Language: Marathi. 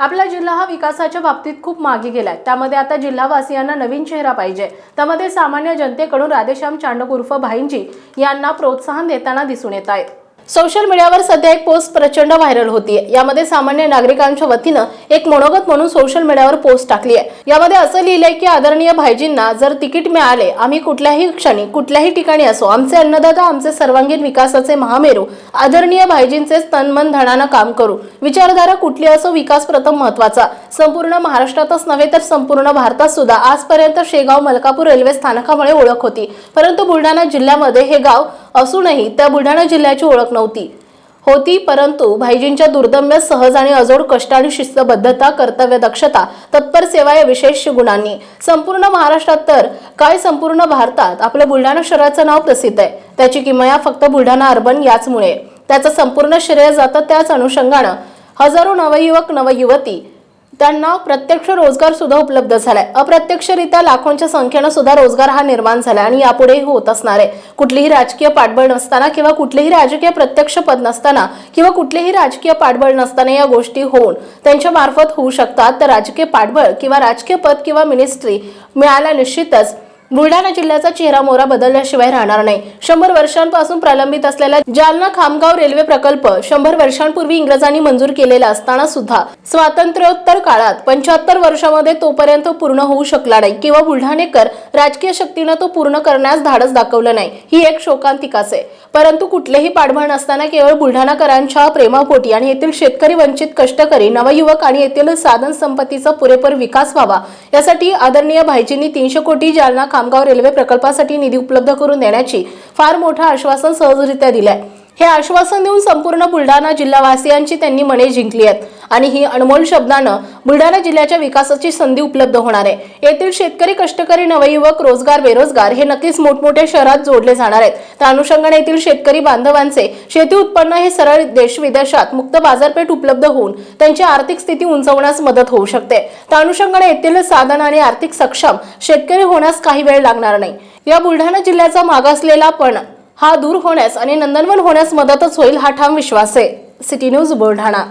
आपला जिल्हा हा विकासाच्या बाबतीत खूप मागे गेलाय. त्यामध्ये आता जिल्हावासियांना नवीन चेहरा पाहिजे. त्यामध्ये सामान्य जनतेकडून राधेश्याम चांडक उर्फ भाईंजी यांना प्रोत्साहन देताना दिसून येत आहेत सोशल मीडियावर सध्या एक पोस्ट प्रचंड व्हायरल होतीये. यामध्ये सामान्य नागरिकांच्या वतीनं एक मनोगत म्हणून सोशल मीडियावर पोस्ट टाकली आहे यामध्ये असं लिहिलंय की आदरणीय भाईजींना जर तिकीट मिळाले आम्ही कुठल्याही क्षणी कुठल्याही ठिकाणी असो आमचे अन्नदाता आमचे सर्वांगीण विकासाचे महामेरू आदरणीय भाईजींचे तन मन धनानं काम करू. विचारधारा कुठली असो विकास प्रथम महत्त्वाचा. संपूर्ण महाराष्ट्रातच नव्हे तर संपूर्ण भारतात सुद्धा आजपर्यंत शेगाव मलकापूर रेल्वे स्थानकामुळे ओळख होती. परंतु बुलढाणा जिल्ह्यामध्ये हे गाव असूनही त्या बुलढाणा जिल्ह्याची ओळख नव्हती. होती परंतु भाईजींच्या दुर्दम्य सहज आणि अजोड कष्ट आणि शिस्तबद्धता कर्तव्य दक्षता तत्पर सेवा या विशेष गुणांनी संपूर्ण महाराष्ट्रात तर काय संपूर्ण भारतात आपलं बुलढाणा शहराचं नाव प्रसिद्ध आहे. त्याची किमया फक्त बुलढाणा अर्बन याचमुळे त्याचं संपूर्ण श्रेय जातं त्याच अनुषंगानं. हजारो नवयुवक नवयुवती त्यांना प्रत्यक्ष रोजगार सुद्धा उपलब्ध झालाय. अप्रत्यक्षरित्या लाखोंच्या संख्येनं सुद्धा रोजगार हा निर्माण झालाय आणि यापुढेही होत असणार आहे. कुठलीही राजकीय पाठबळ नसताना किंवा कुठलेही राजकीय प्रत्यक्ष पद नसताना किंवा कुठलेही राजकीय पाठबळ नसताना या गोष्टी होऊन त्यांच्या मार्फत होऊ शकतात. तर राजकीय पाठबळ किंवा राजकीय पद किंवा मिनिस्ट्री मिळायला निश्चितच बुलढाणा जिल्ह्याचा चेहरा मोहरा बदलल्याशिवाय राहणार नाही. शंभर वर्षांपासून प्रलंबित असलेला जालना खामगाव रेल्वे प्रकल्प शंभर वर्षांपूर्वी इंग्रजांनी मंजूर केलेला असताना सुद्धा स्वातंत्र्योत्तर काळात पंच्याहत्तर वर्षामध्ये तोपर्यंत पूर्ण होऊ शकला नाही किंवा बुलढाणेकर राजकीय शक्तीनं तो पूर्ण करण्यास धाडस दाखवलं नाही. ही एक शोकांतिकाच आहे. परंतु कुठलेही पाठबळ नसताना केवळ बुलढाणाकरांच्या प्रेमापोटी आणि येथील शेतकरी वंचित कष्टकरी नवयुवक आणि येथील साधन संपत्तीचा पुरेपूर विकास व्हावा यासाठी आदरणीय भाईजींनी तीनशे कोटी जालना खामगाव रेल्वे प्रकल्पासाठी निधी उपलब्ध करून देण्याची फार मोठं आश्वासन सहजरित्या दिलंय. हे आश्वासन देऊन संपूर्ण बुलढाणा जिल्हावासियांची त्यांनी मने जिंकली आहेत. आणि ही अनमोल शब्दानं बुलढाणा जिल्ह्याच्या विकासाची संधी उपलब्ध होणार आहे. येथील शेतकरी कष्टकरी नवयुवक रोजगार बेरोजगार हे नक्कीच मोठमोठ्या शहरात जोडले जाणार आहेत. त्या अनुषंगाने येथील शेतकरी बांधवांचे शेती उत्पन्न हे सरळ देश विदेशात मुक्त बाजारपेठ उपलब्ध होऊन त्यांची आर्थिक स्थिती उंचवण्यास मदत होऊ शकते. त्या अनुषंगाने येथील साधन आणि आर्थिक सक्षम शेतकरी होण्यास काही वेळ लागणार नाही. या बुलढाणा जिल्ह्याचा मागासलेला पण हा दूर होण्यास आणि नंदनवन होण्यास मदतच होईल हा ठाम विश्वास आहे. City news Buldhana.